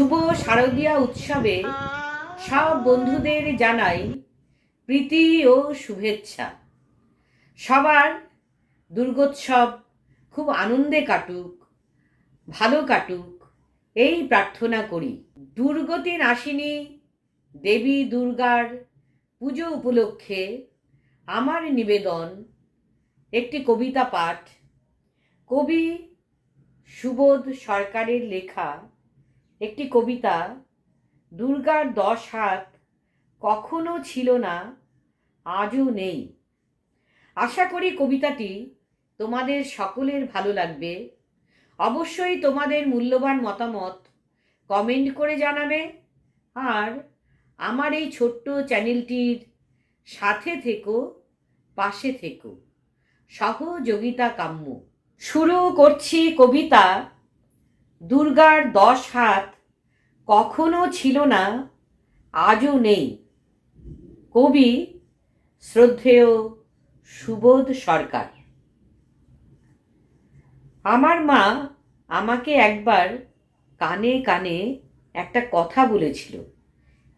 শুভ শারদীয়া উৎসবে সব বন্ধুদের জানাই প্রীতি ও শুভেচ্ছা। সবার দুর্গোৎসব খুব আনন্দে কাটুক, ভালো কাটুক, এই প্রার্থনা করি। দুর্গতি নাশিনী দেবী দুর্গার পুজো উপলক্ষে আমার নিবেদন একটি কবিতা পাঠ। কবি সুবোধ সরকারের লেখা একটি কবিতা, দুর্গার দশ হাত কখনো ছিল না, আজও নেই। আশা করি কবিতাটি তোমাদের সকলের ভালো লাগবে। অবশ্যই তোমাদের মূল্যবান মতামত কমেন্ট করে জানাবে। আর আমার এই ছোট্ট চ্যানেলটির সাথে থেকো, পাশে থেকো। সহযোগিতা কাম্য। শুরু করছি কবিতা দুর্গার দশ হাত কখনো ছিল না, আজও নেই। কবি শ্রদ্ধেয় সুবোধ সরকার। আমার মা আমাকে একবার কানে কানে একটা কথা বলেছিল,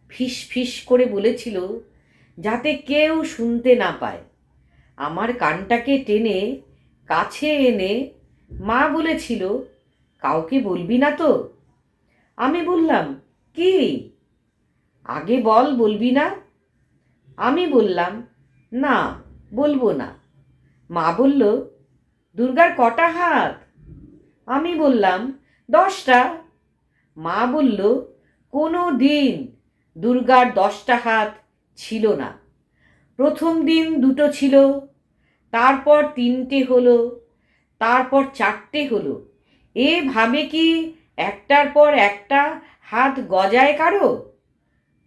ফিস ফিস করে বলেছিল, যাতে কেউ শুনতে না পায়। আমার কানটাকে টেনে কাছে এনে মা বলেছিল কাউকে বলবি না তো? আমি বললাম, কি? আগে বল, বলবি না? আমি বললাম, না, বলব না। মা বলল, দুর্গার কটা হাত? আমি বললাম, দশটা। মা বলল, কোনো দিন দুর্গার দশটা হাত ছিল না। প্রথম দিন দুটো ছিল, তারপর তিনটে হলো, তারপর চারটে হলো। এভাবে কি একটার পর একটা হাত গজায় কারও?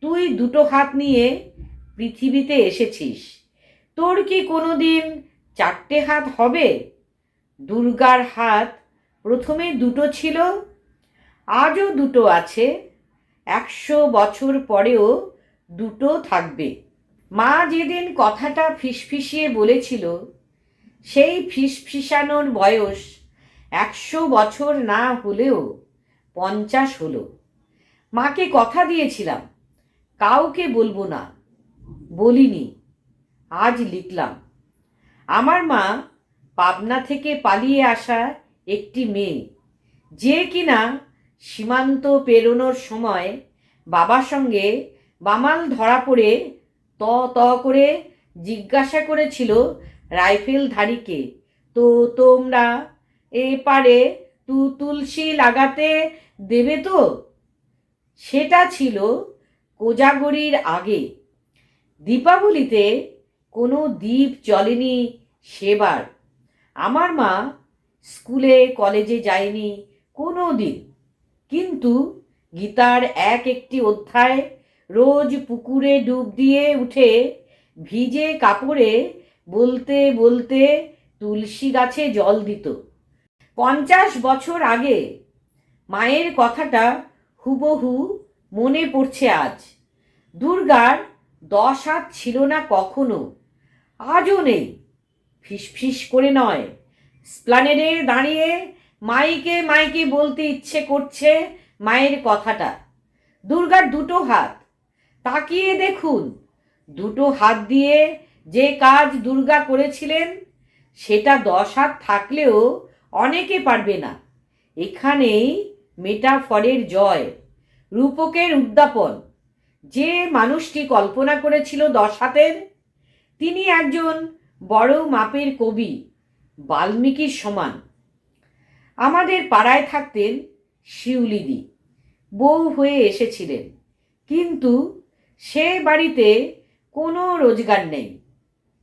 তুই দুটো হাত নিয়ে পৃথিবীতে এসেছিস। তোর কি কোনো দিন চারটে হাত হবে? দুর্গার হাত প্রথমে দুটো ছিল, আজও দুটো আছে। একশো বছর পরেও দুটো থাকবে। মা যেদিন কথাটা ফিসফিসিয়ে বলেছিল, সেই ফিসফিসানোর বয়স একশো বছর না হলেও পঞ্চাশ হলো। মাকে কথা দিয়েছিলাম, কাউকে বলব না, বলিনি, আজ লিখলাম। আমার মা পাবনা থেকে পালিয়ে আসা একটি মেয়ে, যে কিনা সীমান্ত পেরোনোর সময় বাবার সঙ্গে বামাল ধরা পড়ে ত ত করে জিজ্ঞাসা করেছিল রাইফেলধারীকে, তো তোমরা এপারে তু তুলসী লাগাতে দেবে তো? সেটা ছিল কোজাগরির আগে। দীপাবলিতে কোনো দ্বীপ চলেনি সেবার। আমার মা স্কুলে, কলেজে যায়নি কোনো দিন। কিন্তু গীতার এক একটি অধ্যায় রোজ পুকুরে ডুব দিয়ে উঠে ভিজে কাপড়ে বলতে বলতে তুলসী গাছে জল দিত। পঞ্চাশ বছর আগে মায়ের কথাটা হুবহু মনে পড়ছে আজ। দুর্গার দশ হাত ছিল না কখনো, আজও নেই, ফিসফিস করে নয়। স্প্লানেডে দাঁড়িয়ে মাইকে মাইকে বলতে ইচ্ছে করছে মায়ের কথাটা। দুর্গার দুটো হাত, তাকিয়ে দেখুন, দুটো হাত দিয়ে যে কাজ দুর্গা করেছিলেন, সেটা দশ হাত থাকলেও অনেকে পারবে না। এখানেই মেটাফরের জয়, রূপকের উদ্যাপন। যে মানুষটি কল্পনা করেছিল দশ হাতের, তিনি একজন বড় মাপের কবি, বাল্মীকির সমান। আমাদের পাড়ায় থাকতেন শিউলিদি। বউ হয়ে এসেছিলেন, কিন্তু সে বাড়িতে কোনো রোজগার নেই।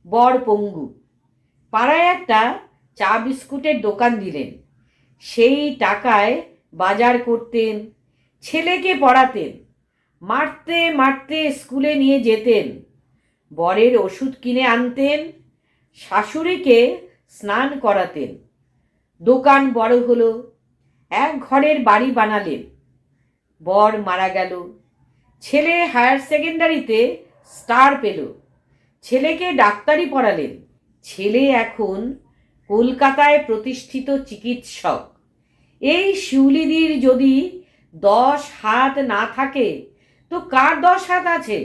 বর পঙ্গু। পাড়ায় একটা চা বিস্কুটের দোকান দিলেন। সেই টাকায় বাজার করতেন, ছেলেকে পড়াতেন, মারতে মারতে স্কুলে নিয়ে যেতেন, বরের ওষুধ কিনে আনতেন, শাশুড়িকে স্নান করাতেন। দোকান বড় হলো, এক ঘরের বাড়ি বানালেন। বর মারা গেল, ছেলে হায়ার সেকেন্ডারিতে স্টার পেল, ছেলেকে ডাক্তারি পড়ালেন। ছেলে এখন কলকাতায় প্রতিষ্ঠিত চিকিৎসক। এই শিউলিদির যদি দশ হাত না থাকে, তো কার দশ হাত আছে?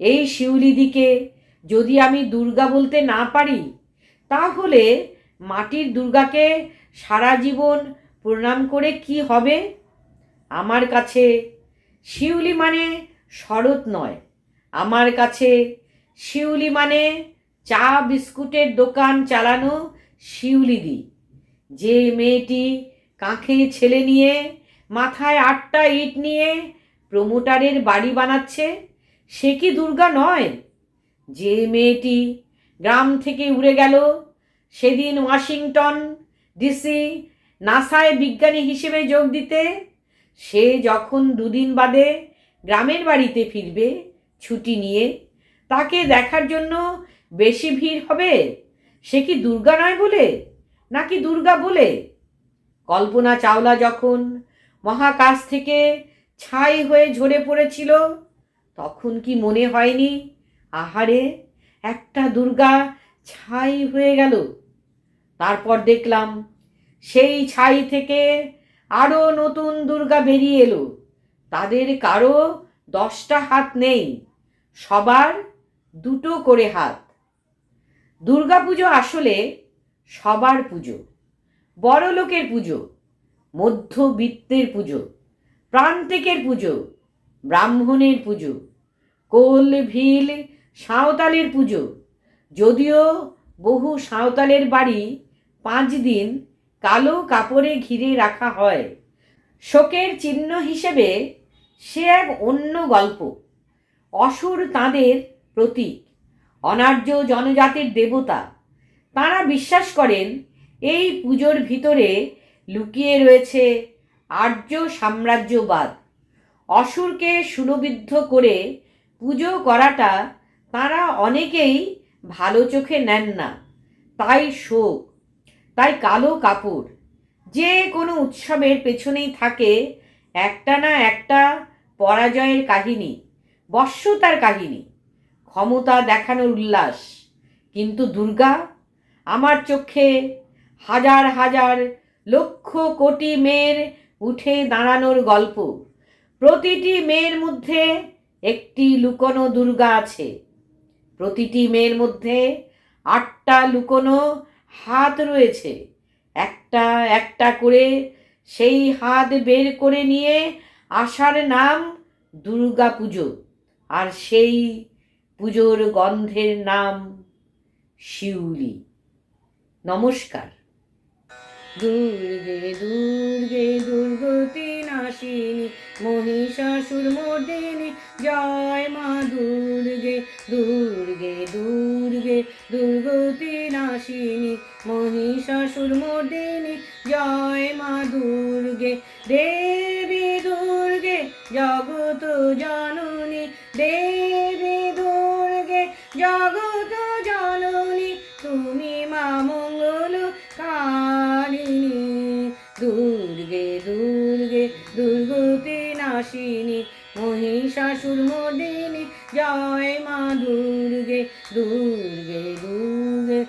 এই শিউলিদিকে যদি আমি দুর্গা বলতে না পারি, তাহলে মাটির দুর্গাকে সারা জীবন প্রণাম করে কি হবে? আমার কাছে শিউলি মানে শরৎ নয়। আমার কাছে শিউলি মানে চা বিস্কুটের দোকান চালানো শিউলিদি যে মেয়েটি কাঁখে ছেলে নিয়ে, মাথায় আটটা ইট নিয়ে প্রমোটারের বাড়ি বানাচ্ছে, সে কি দুর্গা নয়? যে মেয়েটি গ্রাম থেকে উড়ে গেল, সেদিন ওয়াশিংটন ডিসি নাসায় বিজ্ঞানী হিসেবে যোগ দিতে, সে যখন দুদিন বাদে গ্রামের বাড়িতে ফিরবে ছুটি নিয়ে, তাকে দেখার জন্য বেশি ভিড় হবে? সে কি দুর্গা নয় বলে? নাকি দুর্গা বলে? কল্পনা চাওলা যখন মহাকাশ থেকে ছাই হয়ে ঝরে পড়েছিল, তখন কি মনে হয়নি, আহারে, একটা দুর্গা ছাই হয়ে গেল। তারপর দেখলাম, সেই ছাই থেকে আরও নতুন দুর্গা বেরিয়ে এলো। তাদের কারও দশটা হাত নেই, সবার দুটো করে হাত। দুর্গা পুজো আসলে সবার পুজো বড় লোকের পুজো, মধ্যবিত্তের পুজো, প্রান্তিকের পুজো, ব্রাহ্মণের পুজো, কোল, ভিল, সাঁওতালের পুজো। যদিও বহু সাঁওতালের বাড়ি পাঁচ দিন কালো কাপড়ে ঘিরে রাখা হয়, শোকের চিহ্ন হিসেবে সে এক অন্য গল্প, অসুর তাঁদের প্রতীক। অনার্য জনজাতির দেবতা। তাঁরা বিশ্বাস করেন, এই পুজোর ভিতরে লুকিয়ে রয়েছে আর্য সাম্রাজ্যবাদ। অসুরকে সুরবিদ্ধ করে পুজো করাটা তাঁরা অনেকেই ভালো চোখে নেন না। তাই শোক, তাই কালো কাপড়। যে কোনো উৎসবের পেছনেই থাকে একটা না একটা পরাজয়ের কাহিনী বশ্যতার কাহিনী। ক্ষমতা দেখানোর উল্লাস। কিন্তু দুর্গা, আমার চোখে হাজার হাজার লক্ষ কোটি মেয়ের উঠে দাঁড়ানোর গল্প। প্রতিটি মেয়ের মধ্যে একটি লুকোনো দুর্গা আছে। প্রতিটি মেয়ের মধ্যে আটটা লুকোনো হাত রয়েছে। একটা একটা করে সেই হাত বের করে নিয়ে আসার নাম দুর্গা পুজো আর সেই পুজোর গন্ধের নাম শিউলি। নমস্কার। দুর্গে দুর্গে দুর্গতি নাশিনী মহিষাসুর মর্দিনী জয় মা দুর্গে। জননী, তুমি মা মঙ্গল কারিণী। দুর্গে দুর্গে, দুর্গতি নাশিনী, মহিষাসুর মদিনী, জয় মা দুর্গে দুর্গে দুর্গে।